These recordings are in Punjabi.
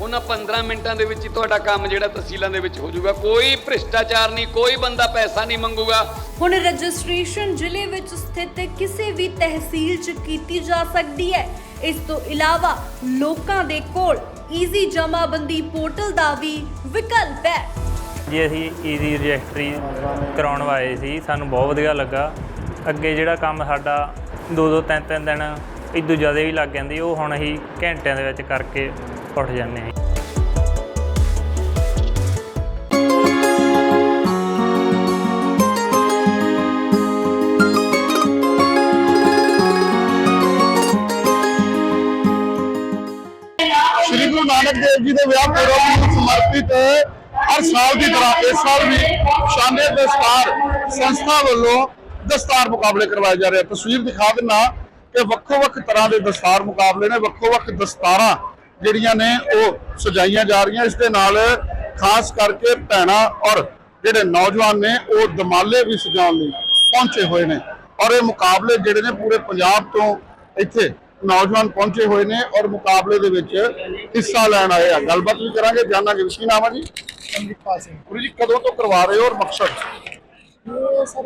ਉਹਨਾਂ 15 ਮਿੰਟਾਂ ਦੇ ਵਿੱਚ ਹੀ ਤੁਹਾਡਾ ਕੰਮ ਜਿਹੜਾ ਤਹਿਸੀਲਾਂ ਦੇ ਵਿੱਚ ਹੋ ਜਾਊਗਾ। ਕੋਈ ਭ੍ਰਿਸ਼ਟਾਚਾਰ ਨਹੀਂ ਕੋਈ ਬੰਦਾ ਪੈਸਾ ਨਹੀਂ ਮੰਗੂਗਾ। ਹੁਣ ਰਜਿਸਟ੍ਰੇਸ਼ਨ ਜ਼ਿਲ੍ਹੇ ਵਿੱਚ ਸਥਿਤ ਕਿਸੇ ਵੀ ਤਹਿਸੀਲ 'ਚ ਕੀਤੀ ਜਾ ਸਕਦੀ ਹੈ। ਇਸ ਤੋਂ ਇਲਾਵਾ ਲੋਕਾਂ ਦੇ ਕੋਲ ਈਜ਼ੀ ਜਮਾਬੰਦੀ ਪੋਰਟਲ ਦਾ ਵੀ ਵਿਕਲਪ ਹੈ। ਜੀ ਅਸੀਂ ਈਜ਼ੀ ਰਜਿਸਟਰੀ ਕਰਾਉਣ ਆਏ ਸੀ। ਸਾਨੂੰ ਬਹੁਤ ਵਧੀਆ ਲੱਗਾ। ਅੱਗੇ ਜਿਹੜਾ ਕੰਮ ਸਾਡਾ ਦੋ ਦੋ ਤਿੰਨ ਤਿੰਨ ਦਿਨ ਇਦੋਂ ਜ਼ਿਆਦਾ ਵੀ ਲੱਗ ਜਾਂਦੀ ਉਹ ਹੁਣ ਅਸੀਂ ਘੰਟਿਆਂ ਦੇ ਵਿੱਚ ਕਰਕੇ ਉੱਠ ਜਾਂਦੇ ਹਾਂ। ਦੇਵ ਜੀ ਦੇ ਵਿਆਹ ਪੁਰਬ ਨੂੰ ਸਮਰਪਿਤ ਹਰ ਸਾਲ ਦੀ ਤਰ੍ਹਾਂ ਇਸ ਸਾਲ ਵੀ ਸ਼ਾਨੇ ਦਸਤਾਰ ਸੰਸਥਾ ਵੱਲੋਂ ਦਸਤਾਰ ਮੁਕਾਬਲੇ ਕਰਵਾਏ ਜਾ ਰਹੇ ਤਸਵੀਰ ਦਿਖਾ ਦਿੰਨਾ ਕਿ ਵੱਖੋ ਵੱਖ ਤਰ੍ਹਾਂ ਦੇ ਦਸਤਾਰ ਮੁਕਾਬਲੇ ਨੇ ਵੱਖੋ ਵੱਖ ਦਸਤਾਰਾਂ ਜਿਹੜੀਆਂ ਨੇ ਉਹ ਸਜਾਈਆਂ ਜਾ ਰਹੀਆਂ। ਇਸ ਦੇ ਨਾਲ ਖਾਸ ਕਰਕੇ ਭੈਣਾਂ ਔਰ ਜਿਹੜੇ ਨੌਜਵਾਨ ਨੇ, ਉਹ ਦਮਾਲੇ ਵੀ ਸਜਾਉਣ ਲਈ ਪਹੁੰਚੇ ਹੋਏ ਨੇ। ਔਰ ਇਹ ਮੁਕਾਬਲੇ ਜਿਹੜੇ ਨੇ ਪੂਰੇ ਪੰਜਾਬ ਤੋਂ ਇੱਥੇ ਨੌਜਵਾਨ ਪਹੁੰਚੇ ਹੋਏ ਨੇ ਔਰ ਮੁਕਾਬਲੇ ਦੇ ਵਿੱਚ ਹਿੱਸਾ ਲੈਣ ਆਏ ਆ। ਗੱਲਬਾਤ ਵੀ ਕਰਾਂਗੇ। ਜਾਣਾਂਗੇ ਕੀ ਨਾਮ ਆ ਜੀ? ਅੰਮ੍ਰਿਤਪਾਲ ਸਿੰਘ। ਗੁਰੂ ਜੀ ਕਦੋਂ ਤੋਂ ਕਰਵਾ ਰਹੇ ਹੋ ਔਰ ਮਕਸਦ? ਇਹ ਸਰ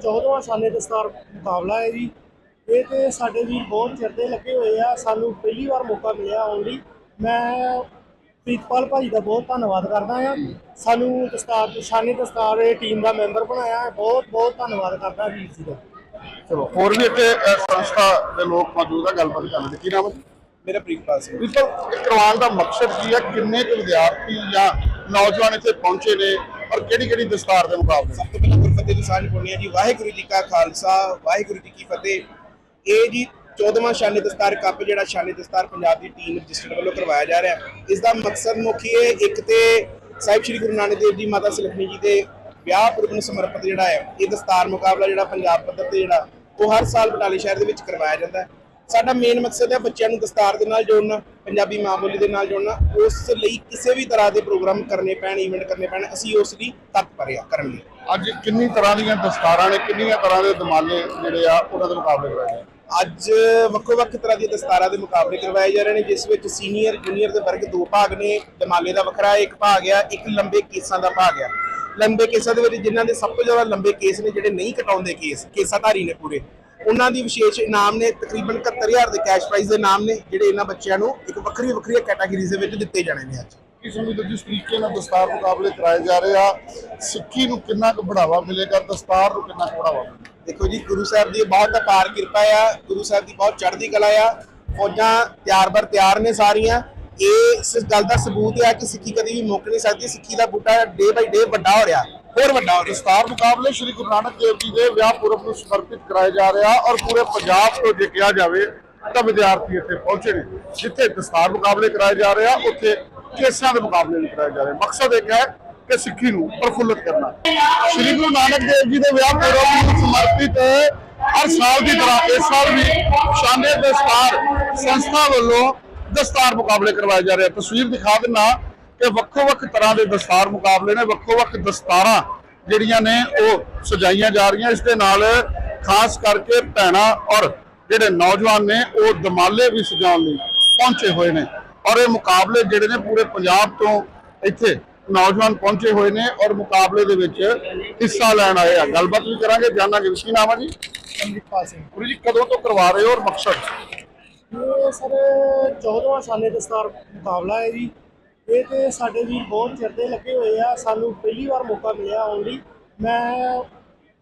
14ਵਾਂ ਸਾਲੇ ਦਸਤਾਰ ਮੁਕਾਬਲਾ ਹੈ ਜੀ। ਇਹ ਤੇ ਸਾਡੇ ਵੀ ਬਹੁਤ ਚਿਰ ਦੇ ਲੱਗੇ ਹੋਏ ਆ। ਸਾਨੂੰ ਪਹਿਲੀ ਵਾਰ ਮੌਕਾ ਮਿਲਿਆ ਆਉਣ ਲਈ। ਮੈਂ ਪ੍ਰੀਤਪਾਲ ਭਾਜੀ ਦਾ ਬਹੁਤ ਧੰਨਵਾਦ ਕਰਦਾ ਆ ਸਾਨੂੰ ਦਸਤਾਰ ਸ਼ਾਨੇ ਦਸਤਾਰ ਇਹ ਟੀਮ ਦਾ ਮੈਂਬਰ ਬਣਾਇਆ। ਬਹੁਤ ਬਹੁਤ ਧੰਨਵਾਦ ਕਰਦਾ ਵੀਰ ਜੀ ਦਾ। ਚਲੋ ਹੋਰ ਵੀ ਇੱਥੇ ਅਹ, ਸੰਸਥਾ ਦੇ ਲੋਕ ਮੌਜੂਦ ਆ ਗੱਲਬਾਤ ਕਰਨ ਦੇ ਕੀ ਨਾਮ ਹੈ? ਮੇਰਾ ਸਿੰਘ। ਵੀ ਤੋਂ ਇਹ ਕਰਵਾਉਣ ਦਾ ਮਕਸਦ ਕੀ ਹੈ? ਕਿੰਨੇ ਕੁ ਵਿਦਿਆਰਥੀ ਜਾਂ ਨੌਜਵਾਨ ਇੱਥੇ ਪਹੁੰਚੇ ਨੇ ਔਰ ਕਿਹੜੀ ਕਿਹੜੀ ਦਸਤਾਰ ਦੇ ਮੁਕਾਬਲੇ ਸਭ ਤੋਂ ਪਹਿਲਾਂ ਗੁਰਫਤਿਹ ਦੀ ਸਾਂਝ ਪਾਉਂਦੇ ਹਾਂ ਜੀ। ਵਾਹਿਗੁਰੂ ਜੀ ਕਾ ਖਾਲਸਾ ਵਾਹਿਗੁਰੂ ਜੀ ਕੀ ਫਤਿਹ। ਇਹ ਜੀ 14ਵਾਂ ਸ਼ਾਨੇ ਦਸਤਾਰ ਕੱਪ ਜਿਹੜਾ ਸ਼ਾਨੇ ਦਸਤਾਰ ਪੰਜਾਬ ਦੀ ਟੀਮ ਰਜਿਸਟਰਡ ਵੱਲੋਂ ਕਰਵਾਇਆ ਜਾ ਰਿਹਾ। ਇਸ ਦਾ ਮਕਸਦ ਮੁੱਖ ਇਹ ਹੈ, ਇੱਕ ਤੇ ਸਾਹਿਬ ਸ੍ਰੀ ਗੁਰੂ ਨਾਨਕ ਦੇਵ ਜੀ ਮਾਤਾ ਸੁਲੱਖਣੀ ਜੀ ਦੇ ਵਿਆਹ ਪੁਰਬ ਨੂੰ ਸਮਰਪਿਤ ਜਿਹੜਾ ਹੈ ਇਹ ਦਸਤਾਰ ਮੁਕਾਬਲਾ ਜਿਹੜਾ ਪੰਜਾਬ ਪੱਧਰ ਤੇ ਜਿਹੜਾ ਉਹ ਹਰ ਸਾਲ ਬਟਾਲੇ ਸ਼ਹਿਰ ਦੇ ਵਿੱਚ ਕਰਵਾਇਆ ਜਾਂਦਾ ਹੈ। ਸਾਡਾ ਮੇਨ ਮਕਸਦ ਹੈ ਬੱਚਿਆਂ ਨੂੰ ਦਸਤਾਰ ਦੇ ਨਾਲ ਜੋੜਨਾ ਪੰਜਾਬੀ ਮਾਂ ਬੋਲੀ ਦੇ ਨਾਲ ਜੋੜਨਾ ਉਸ ਲਈ ਕਿਸੇ ਵੀ ਤਰ੍ਹਾਂ ਦੇ ਪ੍ਰੋਗਰਾਮ ਕਰਨੇ ਪੈਣ ਇਵੈਂਟ ਕਰਨੇ ਪੈਣ ਅਸੀਂ ਉਸ ਲਈ ਤਤਪਰ ਹਾਂ ਕਰਨ ਲਈ। ਅੱਜ ਕਿੰਨੀ ਤਰ੍ਹਾਂ ਦੀਆਂ ਦਸਤਾਰਾਂ ਨੇ ਕਿੰਨੀਆਂ ਤਰ੍ਹਾਂ ਦੇ ਦਮਾਲੇ ਜਿਹੜੇ ਆ ਉਹਨਾਂ ਦੇ ਮੁਕਾਬਲੇ ਕਰਵਾਏ ਜਾਂਦੇ ਅੱਜ ਵੱਖੋ ਵੱਖ ਤਰ੍ਹਾਂ ਦੀਆਂ ਦਸਤਾਰਾਂ ਦੇ ਮੁਕਾਬਲੇ ਕਰਵਾਏ ਜਾ ਰਹੇ ਨੇ ਜਿਸ ਵਿੱਚ ਸੀਨੀਅਰ ਜੂਨੀਅਰ ਦੇ ਵਰਗ ਦੋ ਭਾਗ ਨੇ ਦਮਾਲੇ ਦਾ ਵੱਖਰਾ ਇੱਕ ਭਾਗ ਆ ਇੱਕ ਲੰਬੇ ਕੇਸਾਂ ਦਾ ਭਾਗ ਆ। ਲੰਬੇ ਕੇਸਾਂ ਦੇ ਵਿੱਚ ਜਿਨ੍ਹਾਂ ਦੇ ਸਭ ਤੋਂ ਜ਼ਿਆਦਾ ਲੰਬੇ ਕੇਸ ਨੇ ਜਿਹੜੇ ਨਹੀਂ ਕਟਾਉਂਦੇ ਕੇਸ ਕੇਸਾਧਾਰੀ ਨੇ ਪੂਰੇ। ਉਹਨਾਂ ਦੀ ਵਿਸ਼ੇਸ਼ ਇਨਾਮ ਨੇ ਤਕਰੀਬਨ 71000 ਦੇ ਕੈਸ਼ ਪ੍ਰਾਈਜ਼ ਦੇ ਨਾਮ ਨੇ ਜਿਹੜੇ ਇਹਨਾਂ ਬੱਚਿਆਂ ਨੂੰ ਇੱਕ ਵੱਖਰੀ ਵੱਖਰੀ ਕੈਟਾਗਰੀਜ਼ ਦੇ ਵਿੱਚ ਦਿੱਤੇ ਜਾਣੇ ਨੇ ਅੱਜ। ਕਿਸ ਨੂੰ ਜਿਸ ਤਰੀਕੇ ਨਾਲ ਦਸਤਾਰ ਮੁਕਾਬਲੇ ਕਰਾਏ ਜਾ ਰਹੇ ਆ ਸਿੱਖੀ ਨੂੰ ਕਿੰਨਾ ਕੁ ਬੜਾਵਾ ਮਿਲੇਗਾ ਦਸਤਾਰ ਨੂੰ ਕਿੰਨਾ ਕੁ ਬੜਾਵਾ ਦੇਖੋ ਜੀ ਗੁਰੂ ਸਾਹਿਬ ਦੀ ਬਹੁਤ ਅਪਾਰ ਕਿਰਪਾ ਆ ਗੁਰੂ ਸਾਹਿਬ ਦੀ ਬਹੁਤ ਚੜ੍ਹਦੀ ਕਲਾ ਆ। ਫੌਜਾਂ ਤਿਆਰ ਬਰ ਤਿਆਰ ਨੇ ਸਾਰੀਆਂ। ਇਹ ਇਸ ਗੱਲ ਦਾ ਸਬੂਤ ਹੈ ਕਿ ਸਿੱਖੀ ਕਦੀ ਵੀ ਮੁੱਕ ਨਹੀਂ ਸਕਦੀ। ਸਿੱਖੀ ਦਾ ਬੂਟਾ ਡੇ ਬਾਈ ਡੇ ਵੱਡਾ ਹੋ ਰਿਹਾ। ਹੋਰ ਵੱਡਾ ਹੋ ਰਿਹਾ। ਦਸਤਾਰ ਮੁਕਾਬਲੇ ਸ੍ਰੀ ਗੁਰੂ ਨਾਨਕ ਦੇਵ ਜੀ ਦੇ ਵਿਆਹ ਪੁਰਬ ਨੂੰ ਸਮਰਪਿਤ ਕਰਾਏ ਜਾ ਰਿਹਾ ਔਰ ਪੂਰੇ ਪੰਜਾਬ ਤੋਂ ਜੇ ਕਿਹਾ ਜਾਵੇ ਤਾਂ ਵਿਦਿਆਰਥੀ ਇੱਥੇ ਪਹੁੰਚੇ ਨੇ, ਜਿੱਥੇ ਦਸਤਾਰ ਮੁਕਾਬਲੇ ਕਰਾਏ ਜਾ ਰਹੇ ਆ, ਉੱਥੇ ਕੇਸਾਂ ਦੇ ਮੁਕਾਬਲੇ ਵੀ ਕਰਾਏ ਜਾ ਰਹੇ ਮਕਸਦ ਇੱਕ ਹੈ ਕਿ ਸਿੱਖੀ ਨੂੰ ਪ੍ਰਫੁੱਲਤ ਕਰਨਾ। ਸ੍ਰੀ ਗੁਰੂ ਨਾਨਕ ਦੇਵ ਜੀ ਦੇ ਵਿਆਹ ਪੁਰਬ ਨੂੰ ਸਮਰਪਿਤ ਹਰ ਸਾਲ ਦੀ ਤਰ੍ਹਾਂ ਇਸ ਸਾਲ ਵੀ ਸ਼ਾਨੇ ਦਸਤਾਰ ਸੰਸਥਾ ਵੱਲੋਂ ਦਸਤਾਰ ਮੁਕਾਬਲੇ ਕਰਵਾਏ ਜਾ ਰਹੇ ਆ। ਤਸਵੀਰ ਦਿਖਾ ਦਿੰਨਾ ਕਿ ਵੱਖੋ ਵੱਖ ਤਰ੍ਹਾਂ ਦੇ ਦਸਤਾਰ ਮੁਕਾਬਲੇ ਨੇ ਵੱਖੋ ਵੱਖ ਦਸਤਾਰਾਂ ਜਿਹੜੀਆਂ ਨੇ ਉਹ ਸਜਾਈਆਂ ਜਾ ਰਹੀਆਂ। ਇਸ ਦੇ ਨਾਲ ਖਾਸ ਕਰਕੇ ਭੈਣਾਂ ਔਰ ਜਿਹੜੇ ਨੌਜਵਾਨ ਨੇ ਉਹ ਦਮਾਲੇ ਵੀ ਸਜਾਉਣ ਲਈ ਪਹੁੰਚੇ ਹੋਏ ਨੇ। ਔਰ ਇਹ ਮੁਕਾਬਲੇ ਜਿਹੜੇ ਨੇ ਪੂਰੇ ਪੰਜਾਬ ਤੋਂ ਇੱਥੇ ਨੌਜਵਾਨ ਪਹੁੰਚੇ ਹੋਏ ਨੇ ਔਰ ਮੁਕਾਬਲੇ ਦੇ ਵਿੱਚ ਹਿੱਸਾ ਲੈਣ ਆਏ ਆ। ਗੱਲਬਾਤ ਵੀ ਕਰਾਂਗੇ। ਜਾਣਾਂਗੇ ਵੀ ਕੀ ਨਾਮ ਆ ਜੀ? ਅੰਮ੍ਰਿਤਪਾਲ ਸਿੰਘ। ਗੁਰੂ ਜੀ ਕਦੋਂ ਤੋਂ ਕਰਵਾ ਰਹੇ ਹੋ ਔਰ ਮਕਸਦ? ਇਹ ਸਰ 14ਵਾਂ ਸਾਲੇ ਦਸਤਾਰ ਮੁਕਾਬਲਾ ਹੈ ਜੀ। ਇਹ ਤੇ ਸਾਡੇ ਵੀ ਬਹੁਤ ਚਿਰ ਦੇ ਲੱਗੇ ਹੋਏ ਆ। ਸਾਨੂੰ ਪਹਿਲੀ ਵਾਰ ਮੌਕਾ ਮਿਲਿਆ ਆਉਣ ਲਈ। ਮੈਂ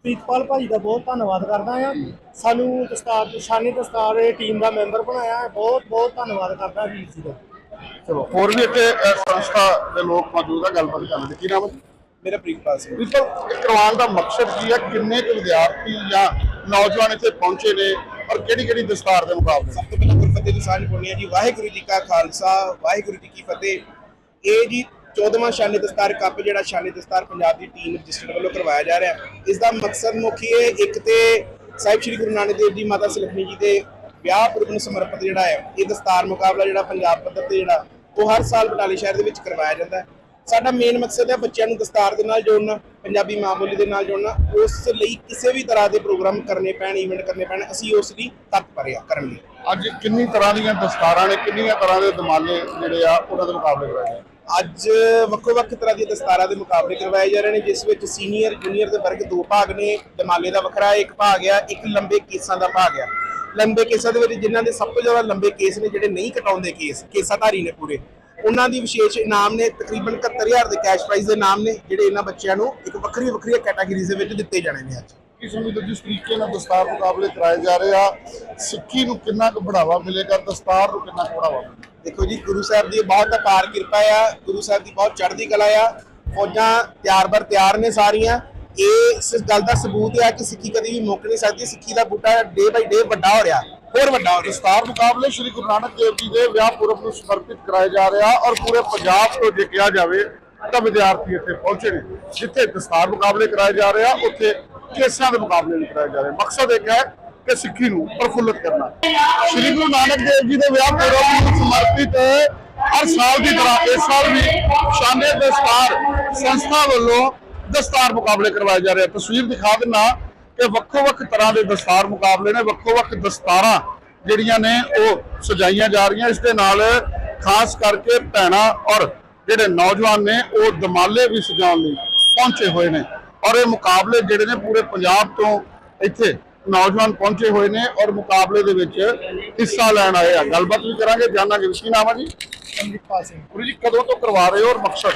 ਪ੍ਰੀਤਪਾਲ ਭਾਜੀ ਦਾ ਬਹੁਤ ਧੰਨਵਾਦ ਕਰਦਾ ਆ। ਸਾਨੂੰ ਦਸਤਾਰ ਸ਼ਾਨੇ ਦਸਤਾਰ ਟੀਮ ਦਾ ਮੈਂਬਰ ਬਣਾਇਆ। ਹੈ। ਬਹੁਤ ਬਹੁਤ ਧੰਨਵਾਦ ਕਰਦਾ ਵੀਰ ਜੀ ਦਾ। ਚਲੋ ਹੋਰ ਵੀ ਇੱਥੇ ਅਹ, ਸੰਸਥਾ ਦੇ ਲੋਕ ਮੌਜੂਦ ਆ ਗੱਲਬਾਤ ਕਰਨ ਦੇ ਕੀ ਨਾਮ ਹੈ? ਮੇਰਾ ਪ੍ਰੀਤਪਾਲ ਸਿੰਘ। ਬਿਲਕੁਲ ਇਹ ਕਰਵਾਉਣ ਦਾ ਮਕਸਦ ਕੀ ਹੈ? ਕਿੰਨੇ ਕੁ ਵਿਦਿਆਰਥੀ ਜਾਂ ਨੌਜਵਾਨ ਇੱਥੇ ਪਹੁੰਚੇ ਨੇ, ਔਰ ਕਿਹੜੀ ਕਿਹੜੀ ਦਸਤਾਰ ਦੇ ਮੁਕਾਬਲੇ ਸਭ ਤੋਂ ਪਹਿਲਾਂ ਗੁਰਫਤਿਹ ਦੀ ਸਾਂਝ ਪਾਉਂਦੇ ਹਾਂ ਜੀ। ਵਾਹਿਗੁਰੂ ਜੀ ਕਾ ਖਾਲਸਾ, ਵਾਹਿਗੁਰੂ ਜੀ ਕੀ ਫਤਿਹ। ਇਹ ਜੀ 14ਵਾਂ ਸ਼ਾਨੇ ਦਸਤਾਰ ਕੱਪ ਜਿਹੜਾ ਸ਼ਾਨੇ ਦਸਤਾਰ ਪੰਜਾਬ ਦੀ ਟੀਮ ਰਜਿਸਟਰਡ ਵੱਲੋਂ ਕਰਵਾਇਆ ਜਾ ਰਿਹਾ ਇਸ ਦਾ ਮਕਸਦ ਮੁੱਖ ਹੈ ਇੱਕ ਤੇ ਸਾਹਿਬ ਸ੍ਰੀ ਗੁਰੂ ਨਾਨਕ ਦੇਵ ਜੀ ਮਾਤਾ ਸੁਲੱਖਣੀ ਜੀ ਦੇ ਵਿਆਹ ਪੁਰਬ ਨੂੰ ਸਮਰਪਿਤ ਜਿਹੜਾ ਹੈ, ਇਹ ਦਸਤਾਰ ਮੁਕਾਬਲਾ ਜਿਹੜਾ ਪੰਜਾਬ ਪੱਧਰ ਤੇ ਜਿਹੜਾ, ਉਹ ਹਰ ਸਾਲ ਬਟਾਲੇ ਸ਼ਹਿਰ ਦੇ ਵਿੱਚ ਕਰਵਾਇਆ ਜਾਂਦਾ ਹੈ। ਸਾਡਾ ਮੇਨ ਮਕਸਦ ਹੈ ਬੱਚਿਆਂ ਨੂੰ ਦਸਤਾਰ ਦੇ ਨਾਲ ਜੋੜਨਾ ਪੰਜਾਬੀ ਮਾਂ ਬੋਲੀ ਦੇ ਨਾਲ ਜੋੜਨਾ ਉਸ ਲਈ ਕਿਸੇ ਵੀ ਤਰ੍ਹਾਂ ਦੇ ਪ੍ਰੋਗਰਾਮ ਕਰਨੇ ਪੈਣ ਇਵੈਂਟ ਕਰਨੇ ਪੈਣ ਅਸੀਂ ਉਸ ਲਈ ਤਤਪਰ ਹਾਂ ਕਰਨ ਲਈ। ਅੱਜ ਕਿੰਨੀ ਤਰ੍ਹਾਂ ਦੀਆਂ ਦਸਤਾਰਾਂ ਨੇ ਕਿੰਨੀਆਂ ਤਰ੍ਹਾਂ ਦੇ ਦਮਾਲੇ ਜਿਹੜੇ ਆ ਉਹਨਾਂ ਦੇ ਮੁਕਾਬਲੇ ਕਰਾਏ ਅੱਜ ਵੱਖੋ ਵੱਖ ਤਰ੍ਹਾਂ ਦੀਆਂ ਦਸਤਾਰਾਂ ਦੇ ਮੁਕਾਬਲੇ ਕਰਵਾਏ ਜਾ ਰਹੇ ਨੇ ਜਿਸ ਵਿੱਚ ਸੀਨੀਅਰ ਜੂਨੀਅਰ ਦੇ ਵਰਗ ਦੋ ਭਾਗ ਨੇ ਦਮਾਲੇ ਦਾ ਵੱਖਰਾ ਇੱਕ ਭਾਗ ਆ ਇੱਕ ਲੰਬੇ ਕੇਸਾਂ ਦਾ ਭਾਗ ਆ। ਲੰਬੇ ਕੇਸਾਂ ਦੇ ਵਿੱਚ ਜਿਨ੍ਹਾਂ ਦੇ ਸਭ ਤੋਂ ਜ਼ਿਆਦਾ ਲੰਬੇ ਕੇਸ ਨੇ ਜਿਹੜੇ ਨਹੀਂ ਕਟਾਉਂਦੇ ਕੇਸ ਕੇਸਾਧਾਰੀ ਨੇ ਪੂਰੇ। ਉਹਨਾਂ ਦੀ ਵਿਸ਼ੇਸ਼ ਇਨਾਮ ਨੇ ਤਕਰੀਬਨ 71000 ਦੇ ਕੈਸ਼ ਪ੍ਰਾਈਜ਼ ਦੇ ਨਾਮ ਨੇ ਜਿਹੜੇ ਇਹਨਾਂ ਬੱਚਿਆਂ ਨੂੰ ਇੱਕ ਵੱਖਰੀ ਵੱਖਰੀ ਕੈਟਾਗਰੀਜ਼ ਦੇ ਵਿੱਚ ਦਿੱਤੇ ਜਾਣੇ ਨੇ ਅੱਜ। ਕੀ ਸਮਝਦੇ ਹੋ ਜਿਸ ਤਰੀਕੇ ਨਾਲ ਦਸਤਾਰ ਮੁਕਾਬਲੇ ਕਰਾਏ ਜਾ ਰਹੇ ਆ ਸਿੱਖੀ ਨੂੰ ਕਿੰਨਾ ਕੁ ਬੜਾਵਾ ਮਿਲੇਗਾ ਦਸਤਾਰ ਨੂੰ ਕਿੰਨਾ ਕੁ ਬੜਾਵਾ ਦੇਖੋ ਜੀ ਗੁਰੂ ਸਾਹਿਬ ਦੀ ਬਹੁਤ ਅਪਾਰ ਕਿਰਪਾ ਆ ਗੁਰੂ ਸਾਹਿਬ ਦੀ ਬਹੁਤ ਚੜ੍ਹਦੀ ਕਲਾ ਆ ਫੌਜਾਂ ਤਿਆਰ ਬਰ ਤਿਆਰ ਨੇ ਸਾਰੀਆਂ। ਇਹ ਇਸ ਗੱਲ ਦਾ ਸਬੂਤ ਆ ਕਿ ਸਿੱਖੀ ਕਦੀ ਵੀ ਮੁੱਕ ਨਹੀਂ ਸਕਦੀ ਸਿੱਖੀ ਦਾ ਬੂਟਾ ਡੇ ਬਾਈ ਡੇ ਵੱਡਾ ਹੋ ਰਿਹਾ। ਹੋਰ ਵੱਡਾ ਦਸਤਾਰ ਮੁਕਾਬਲੇ ਸ੍ਰੀ ਗੁਰੂ ਨਾਨਕ ਦੇਵ ਜੀ ਦੇ ਵਿਆਹ ਪੁਰਬ ਨੂੰ ਸਮਰਪਿਤ ਕਰਾਏ ਜਾ ਰਹੇ ਔਰ ਪੂਰੇ ਪੰਜਾਬ ਤੋਂ ਜੇ ਕਿਹਾ ਜਾਵੇ ਤਾਂ ਵਿਦਿਆਰਥੀ ਇੱਥੇ ਪਹੁੰਚੇ ਨੇ, ਜਿੱਥੇ ਦਸਤਾਰ ਮੁਕਾਬਲੇ ਕਰਾਏ ਜਾ ਰਹੇ ਆ, ਉੱਥੇ ਕੇਸਾਂ ਦੇ ਮੁਕਾਬਲੇ ਵੀ ਕਰਾਏ ਜਾ ਰਹੇ ਮਕਸਦ ਇੱਕ ਹੈ ਕਿ ਸਿੱਖੀ ਨੂੰ ਪ੍ਰਫੁੱਲਤ ਕਰਨਾ। ਸ੍ਰੀ ਗੁਰੂ ਨਾਨਕ ਦੇਵ ਜੀ ਦੇ ਵਿਆਹ ਪੁਰਬ ਨੂੰ ਸਮਰਪਿਤ ਹਰ ਸਾਲ ਦੀ ਤਰ੍ਹਾਂ ਇਸ ਸਾਲ ਵੀ ਸ਼ਾਨੇ ਦਸਤਾਰ ਸੰਸਥਾ ਵੱਲੋਂ ਦਸਤਾਰ ਮੁਕਾਬਲੇ ਕਰਵਾਏ ਜਾ ਰਹੇ ਆ। ਤਸਵੀਰ ਦਿਖਾ ਦਿੰਨਾ ਕਿ ਵੱਖੋ ਵੱਖ ਤਰ੍ਹਾਂ ਦੇ ਦਸਤਾਰ ਮੁਕਾਬਲੇ ਨੇ ਵੱਖੋ ਵੱਖ ਦਸਤਾਰਾਂ ਜਿਹੜੀਆਂ ਨੇ ਉਹ ਸਜਾਈਆਂ ਜਾ ਰਹੀਆਂ। ਇਸ ਦੇ ਨਾਲ ਖਾਸ ਕਰਕੇ ਭੈਣਾਂ ਔਰ ਜਿਹੜੇ ਨੌਜਵਾਨ ਨੇ ਉਹ ਦਮਾਲੇ ਵੀ ਸਜਾਉਣ ਲਈ ਪਹੁੰਚੇ ਹੋਏ ਨੇ। ਔਰ ਇਹ ਮੁਕਾਬਲੇ ਜਿਹੜੇ ਨੇ ਪੂਰੇ ਪੰਜਾਬ ਤੋਂ ਇੱਥੇ ਨੌਜਵਾਨ ਪਹੁੰਚੇ ਹੋਏ ਨੇ ਔਰ ਮੁਕਾਬਲੇ ਦੇ ਵਿੱਚ ਹਿੱਸਾ ਲੈਣ ਆਏ ਆ। ਗੱਲਬਾਤ ਵੀ ਕਰਾਂਗੇ। ਜਾਣਾਂਗੇ ਵੀ ਕੀ ਨਾਮ ਆ ਜੀ? ਅੰਮ੍ਰਿਤਪਾਲ ਸਿੰਘ। ਗੁਰੂ ਜੀ ਕਦੋਂ ਤੋਂ ਕਰਵਾ ਰਹੇ ਹੋ ਔਰ ਮਕਸਦ?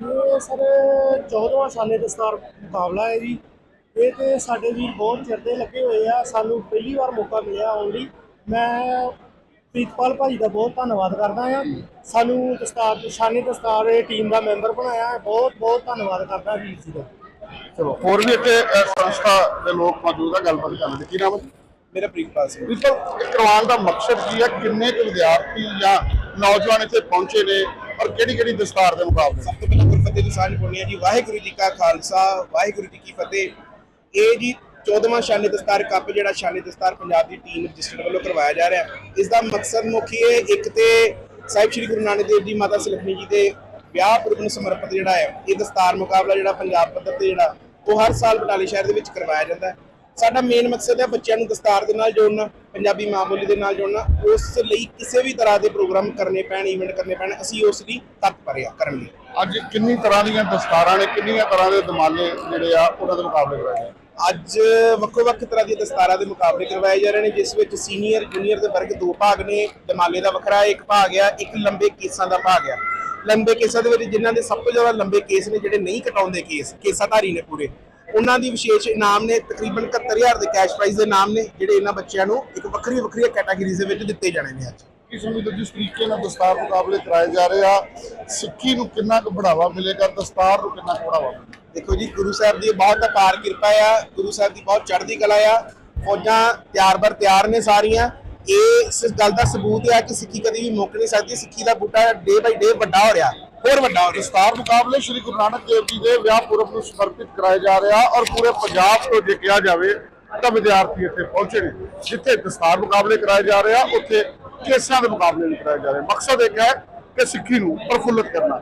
ਇਹ ਸਰ 14ਵਾਂ ਸ਼ਾਨੇ ਦਸਤਾਰ ਮੁਕਾਬਲਾ ਹੈ ਜੀ। ਇਹ ਤੇ ਸਾਡੇ ਵੀ ਬਹੁਤ ਚਿਰ ਦੇ ਲੱਗੇ ਹੋਏ ਆ ਸਾਨੂੰ ਪਹਿਲੀ ਵਾਰ ਮੌਕਾ ਮਿਲਿਆ ਆਉਣ ਲਈ। ਮੈਂ ਪ੍ਰੀਤਪਾਲ ਭਾਜੀ ਦਾ ਬਹੁਤ ਧੰਨਵਾਦ ਕਰਦਾ ਆ। ਸਾਨੂੰ ਦਸਤਾਰ ਸ਼ਾਨੇ ਦਸਤਾਰ ਟੀਮ ਦਾ ਮੈਂਬਰ ਬਣਾਇਆ ਹੈ। ਬਹੁਤ ਬਹੁਤ ਧੰਨਵਾਦ ਕਰਦਾ ਵੀਰ ਜੀ ਦਾ। ਚਲੋ ਹੋਰ ਵੀ ਇੱਥੇ ਅਹ, ਸੰਸਥਾ ਦੇ ਲੋਕ ਮੌਜੂਦ ਆ ਗੱਲਬਾਤ ਕਰਨ ਦੇ ਕੀ ਨਾਮ ਹੈ? ਮੇਰਾ ਪ੍ਰੀਤਪਾਲ ਸਿੰਘ। ਬਿਲਕੁਲ ਇਹ ਕਰਵਾਉਣ ਦਾ ਮਕਸਦ ਕੀ ਹੈ ਕਿੰਨੇ ਕੁ ਵਿਦਿਆਰਥੀ ਜਾਂ ਨੌਜਵਾਨ ਇੱਥੇ ਪਹੁੰਚੇ ਨੇ ਔਰ ਕਿਹੜੀ ਕਿਹੜੀ ਦਸਤਾਰ ਦੇ ਮੁਕਾਬਲੇ ਸਭ ਤੋਂ ਪਹਿਲਾਂ ਗੁਰਫਤਿਹ ਦੀ ਸਾਂਝ ਪਾਉਂਦੇ ਹਾਂ ਜੀ। ਵਾਹਿਗੁਰੂ ਜੀ ਕਾ ਖਾਲਸਾ ਵਾਹਿਗੁਰੂ ਜੀ ਕੀ ਫਤਿਹ। ਇਹ ਜੀ 14ਵਾਂ ਸ਼ਾਨੇ ਦਸਤਾਰ ਕੱਪ ਜਿਹੜਾ ਸ਼ਾਨੇ ਦਸਤਾਰ ਪੰਜਾਬ ਦੀ ਟੀਮ ਰਜਿਸਟਰਡ ਵੱਲੋਂ ਕਰਵਾਇਆ ਜਾ ਰਿਹਾ ਇਸ ਦਾ ਮਕਸਦ ਮੁੱਖ ਇਹ ਇੱਕ ਤੇ ਸਾਹਿਬ ਸ੍ਰੀ ਗੁਰੂ ਨਾਨਕ ਦੇਵ ਜੀ ਮਾਤਾ ਸੁਲੱਖਣੀ ਜੀ ਦੇ ਵਿਆਹ ਪੁਰਬ ਨੂੰ ਸਮਰਪਿਤ ਜਿਹੜਾ ਹੈ, ਇਹ ਦਸਤਾਰ ਮੁਕਾਬਲਾ ਜਿਹੜਾ ਪੰਜਾਬ ਪੱਧਰ ਤੇ ਜਿਹੜਾ, ਉਹ ਹਰ ਸਾਲ ਬਟਾਲੇ ਸ਼ਹਿਰ ਦੇ ਵਿੱਚ ਕਰਵਾਇਆ ਜਾਂਦਾ ਹੈ। ਸਾਡਾ ਮੇਨ ਮਕਸਦ ਹੈ ਬੱਚਿਆਂ ਨੂੰ ਦਸਤਾਰ ਦੇ ਨਾਲ ਜੋੜਨਾ, ਪੰਜਾਬੀ ਮਾਂ ਬੋਲੀ ਦੇ ਨਾਲ ਜੋੜਨਾ, ਉਸ ਲਈ ਕਿਸੇ ਵੀ ਤਰ੍ਹਾਂ ਦੇ ਪ੍ਰੋਗਰਾਮ ਕਰਨੇ ਪੈਣ ਈਵੈਂਟ ਕਰਨੇ ਪੈਣ, ਅਸੀਂ ਉਸ ਲਈ ਤਤਪਰ ਹਾਂ ਕਰਨ ਲਈ। ਅੱਜ ਕਿੰਨੀ ਤਰ੍ਹਾਂ ਦੀਆਂ ਦਸਤਾਰਾਂ ਨੇ, ਕਿੰਨੀਆਂ ਤਰ੍ਹਾਂ ਦੇ ਦਮਾਲੇ ਜਿਹੜੇ ਆ, ਉਹਨਾਂ ਦੇ ਮੁਕਾਬਲੇ ਕਰਾਏ ਅੱਜ ਵੱਖੋ ਵੱਖ ਤਰ੍ਹਾਂ ਦੀਆਂ ਦਸਤਾਰਾਂ ਦੇ ਮੁਕਾਬਲੇ ਕਰਵਾਏ ਜਾ ਰਹੇ ਨੇ, ਜਿਸ ਵਿੱਚ ਸੀਨੀਅਰ, ਜੂਨੀਅਰ ਦੇ ਵਰਗ ਦੋ ਭਾਗ ਨੇ ਦਮਾਲੇ ਦਾ ਵੱਖਰਾ ਇੱਕ ਭਾਗ ਆ, ਇੱਕ ਲੰਬੇ ਕੇਸਾਂ ਦਾ ਭਾਗ ਆ। ਲੰਬੇ ਕੇਸਾਂ ਦੇ ਵਿੱਚ ਜਿਨ੍ਹਾਂ ਦੇ ਸਭ ਤੋਂ ਜ਼ਿਆਦਾ ਲੰਬੇ ਕੇਸ ਨੇ, ਜਿਹੜੇ ਨਹੀਂ ਕਟਾਉਂਦੇ ਕੇਸ, ਕੇਸਾਧਾਰੀ ਨੇ ਪੂਰੇ। ਉਹਨਾਂ ਦੀ ਵਿਸ਼ੇਸ਼ ਇਨਾਮ ਨੇ, ਤਕਰੀਬਨ 71000 ਦੇ ਕੈਸ਼ ਪ੍ਰਾਈਜ਼ ਦੇ ਨਾਮ ਨੇ, ਜਿਹੜੇ ਇਹਨਾਂ ਬੱਚਿਆਂ ਨੂੰ ਇੱਕ ਵੱਖਰੀ ਵੱਖਰੀ ਕੈਟਾਗਰੀਜ਼ ਦੇ ਵਿੱਚ ਦਿੱਤੇ ਜਾਣੇ ਨੇ ਅੱਜ। ਕੀ ਸਮਝਦੇ ਜਿਸ ਤਰੀਕੇ ਨਾਲ ਦਸਤਾਰ ਮੁਕਾਬਲੇ ਕਰਾਏ ਜਾ ਰਹੇ ਆ? ਸਿੱਖੀ ਨੂੰ ਕਿੰਨਾ ਕੁ ਬੜਾਵਾ ਮਿਲੇਗਾ? ਦਸਤਾਰ ਨੂੰ ਕਿੰਨਾ ਕੁ ਬੜਾਵਾ ਮਿਲੇਗਾ? ਦੇਖੋ ਜੀ, ਗੁਰੂ ਸਾਹਿਬ ਦੀ ਬਹੁਤ ਅਪਾਰ ਕਿਰਪਾ ਆ, ਗੁਰੂ ਸਾਹਿਬ ਦੀ ਬਹੁਤ ਚੜ੍ਹਦੀ ਕਲਾ ਆ, ਫੌਜਾਂ ਤਿਆਰ ਬਰ ਤਿਆਰ ਨੇ ਸਾਰੀਆਂ। ਇਹ ਇਸ ਗੱਲ ਦਾ ਸਬੂਤ ਹੈ ਕਿ ਸਿੱਖੀ ਕਦੀ ਵੀ ਮੁੱਕ ਨਹੀਂ ਸਕਦੀ, ਸਿੱਖੀ ਦਾ ਬੂਟਾ ਡੇ ਬਾਈ ਡੇ ਵੱਡਾ ਹੋ ਰਿਹਾ, ਹੋਰ ਵੱਡਾ ਹੋ ਰਿਹਾ। ਦਸਤਾਰ ਮੁਕਾਬਲੇ ਸ੍ਰੀ ਗੁਰੂ ਨਾਨਕ ਦੇਵ ਜੀ ਦੇ ਵਿਆਹ ਪੁਰਬ ਨੂੰ ਸਮਰਪਿਤ ਕਰਾਏ ਜਾ ਰਿਹਾ ਔਰ ਪੂਰੇ ਪੰਜਾਬ ਤੋਂ ਜੇ ਕਿਹਾ ਜਾਵੇ ਤਾਂ ਵਿਦਿਆਰਥੀ ਇੱਥੇ ਪਹੁੰਚੇ ਨੇ, ਜਿੱਥੇ ਦਸਤਾਰ ਮੁਕਾਬਲੇ ਕਰਾਏ ਜਾ ਰਹੇ ਆ, ਉੱਥੇ ਕੇਸਾਂ ਦੇ ਮੁਕਾਬਲੇ ਵੀ ਕਰਾਏ ਜਾ ਰਹੇ ਮਕਸਦ ਇੱਕ ਹੈ ਕਿ ਸਿੱਖੀ ਨੂੰ ਪ੍ਰਫੁੱਲਤ ਕਰਨਾ।